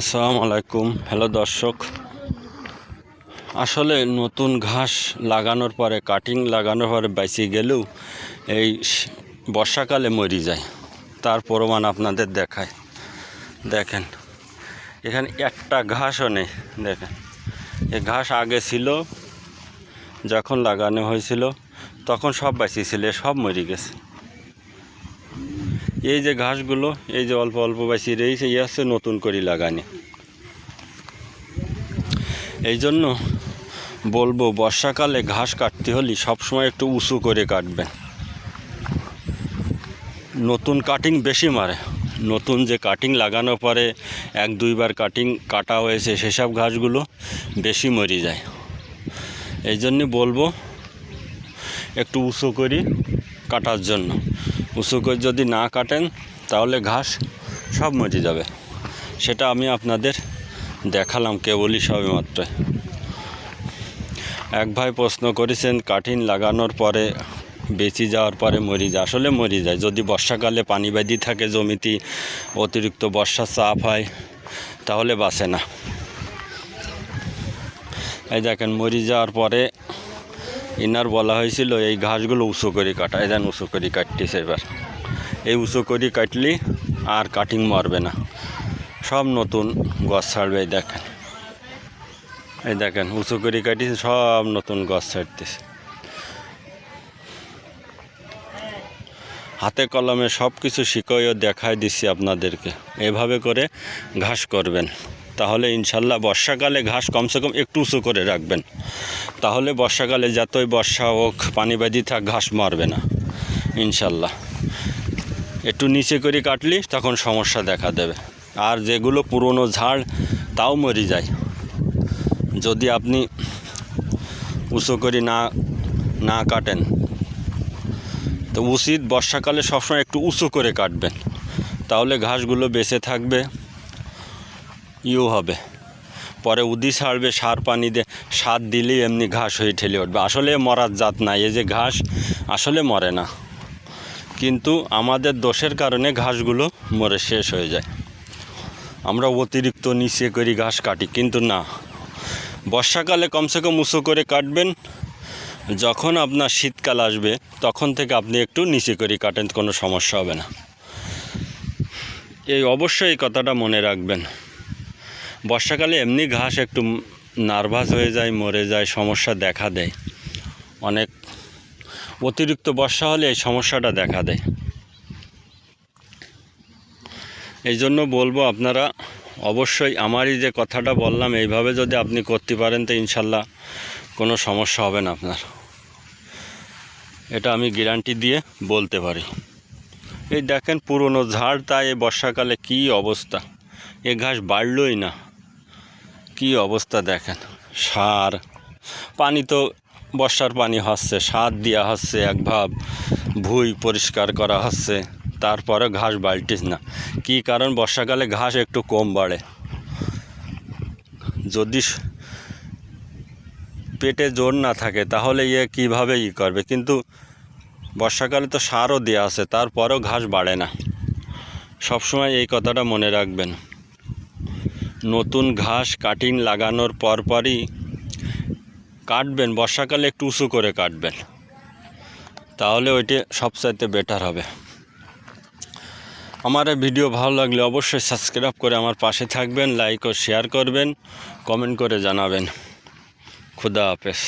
আসসালামু আলাইকুম। হ্যালো দর্শক। আসলে নতুন ঘাস লাগানোর পরে, কাটিং লাগানোর পরে বেঁচে গেলেও এই বর্ষাকালে মরি যায়। তার প্রমাণ আপনাদের দেখায়। দেখেন, এখানে একটা ঘাসও নেই। দেখেন, এই ঘাস আগে ছিল, যখন লাগানো হয়েছিল, তখন সব বেঁচে ছিল, সব মরে গেছে। এই যে ঘাসগুলো, এই যে অল্প অল্প বেশি রয়েছে, এই হচ্ছে নতুন করে লাগানি। এই জন্য বলব, বর্ষাকালে ঘাস কাটতে হলে সবসময় একটু উঁচু করে কাটবেন। নতুন কাটিং বেশি মারে। নতুন যে কাটিং লাগানোর পরে এক দুইবার কাটিং কাটা হয়েছে, সেসব ঘাসগুলো বেশি মরে যায়। এই জন্যে বলব, একটু উঁচু করি কাটার জন্য। উঁচু করে যদি না কাটেন, তাহলে ঘাস সব মরে যাবে। সেটা আমি আপনাদের দেখালাম কেবলই সবে মাত্র। এক ভাই প্রশ্ন করেছেন, কাঠিন লাগানোর পরে বেঁচে যাওয়ার পরে মরি যায়। আসলে মরি যায়। যদি বর্ষাকালে পানি বেঁধে থাকে, জমিতে অতিরিক্ত বর্ষার চাপ হয়, তাহলে বাঁচে না। এই দেখেন, মরি যাওয়ার পরে ইনার বলা হয়েছিল, এই ঘাসগুলো উঁচু করে কাটা দেন উঁচু করে কাটতেছে এবার। এই উঁচু করে কাটলি আর কাটিং মারবে না। সব নতুন গছ ছাড়বে, এই দেখেন। এই দেখেন, উঁচু করে কাটিছে, সব নতুন গছ ছাড়তেছে। হাতে কলমে সব কিছু শিখেও দেখায় দিচ্ছি আপনাদেরকে। এভাবে করে ঘাস করবেন। তাহলে ইনশাল্লাহ বর্ষাকালে ঘাস কমসে কম একটু উঁচু করে রাখবেন। তাহলে বর্ষাকালে যতই বর্ষা হোক, পানি বাদি থাক, ঘাস মারবে না, ইনশাল্লাহ। একটু নিচে করে কাটলি, তখন সমস্যা দেখা দেবে। আর যেগুলো পুরনো ঝাড়, তাও মরে যায়। যদি আপনি উঁচু করে না না কাটেন, তো উচিত বর্ষাকালে সবসময় একটু উঁচু করে কাটবেন। তাহলে ঘাসগুলো বেঁচে থাকবে। ইউ হবে। পরে উদি ছাড়বে সার পানি দিয়ে, সার দিলেই এমনি ঘাস হয়ে ঠেলে উঠবে। আসলে মরার জাত নাই এই যে ঘাস, আসলে মরে না। কিন্তু আমাদের দোষের কারণে ঘাসগুলো মরে শেষ হয়ে যায়। আমরা অতিরিক্ত নিচে করি ঘাস কাটি, কিন্তু না। বর্ষাকালে কমসে কম উঁচু করে কাটবেন। যখন আপনার শীতকাল আসবে, তখন থেকে আপনি একটু নিচে করে কাটেন, কোনো সমস্যা হবে না। এই অবশ্যই কথাটা মনে রাখবেন। বর্ষাকালে এমনি ঘাস একটু নার্ভাস হয়ে যায়, মরে যায়, সমস্যা দেখা দেয়। অনেক অতিরিক্ত বর্ষা হলে এই সমস্যাটা দেখা দেয়। এই জন্য বলব আপনারা অবশ্যই আমারই যে কথাটা বললাম, এইভাবে যদি আপনি করতে পারেন তো ইনশাল্লাহ কোনো সমস্যা হবে না আপনার। এটা আমি গ্যারান্টি দিয়ে বলতে পারি। এই দেখেন পুরনো ঝাড়, তাই বর্ষাকালে কী অবস্থা? এ ঘাস বাড়লই না। কি অবস্থা দেখেন? সার। পানি তো বর্ষার পানি হচ্ছে, সার দেওয়া হচ্ছে, এক ভাব ভুই পরিষ্কার করা হচ্ছে তারপরে ঘাস বাড়তিস না। কি কারণ? বর্ষাকালে ঘাস একটু কম বাড়ে। যদি পেটে জোর না থাকে, তাহলে ইয়ে কীভাবে ই করবে? কিন্তু বর্ষাকালে তো সারও দেওয়া আছে, তারপরেও ঘাস বাড়ে না। সবসময় এই কথাটা মনে রাখবেন। নতুন ঘাস, কাটিং লাগানোর পরপরই কাটবেন, বর্ষাকালে একটু উঁচু করে কাটবেন। তাহলে ওইটি সবচাইতে বেটার হবে। আমার এই ভিডিও ভালো লাগলে অবশ্যই সাবস্ক্রাইব করে আমার পাশে থাকবেন, লাইক ও শেয়ার করবেন, কমেন্ট করে জানাবেন। খুদা হাফেজ।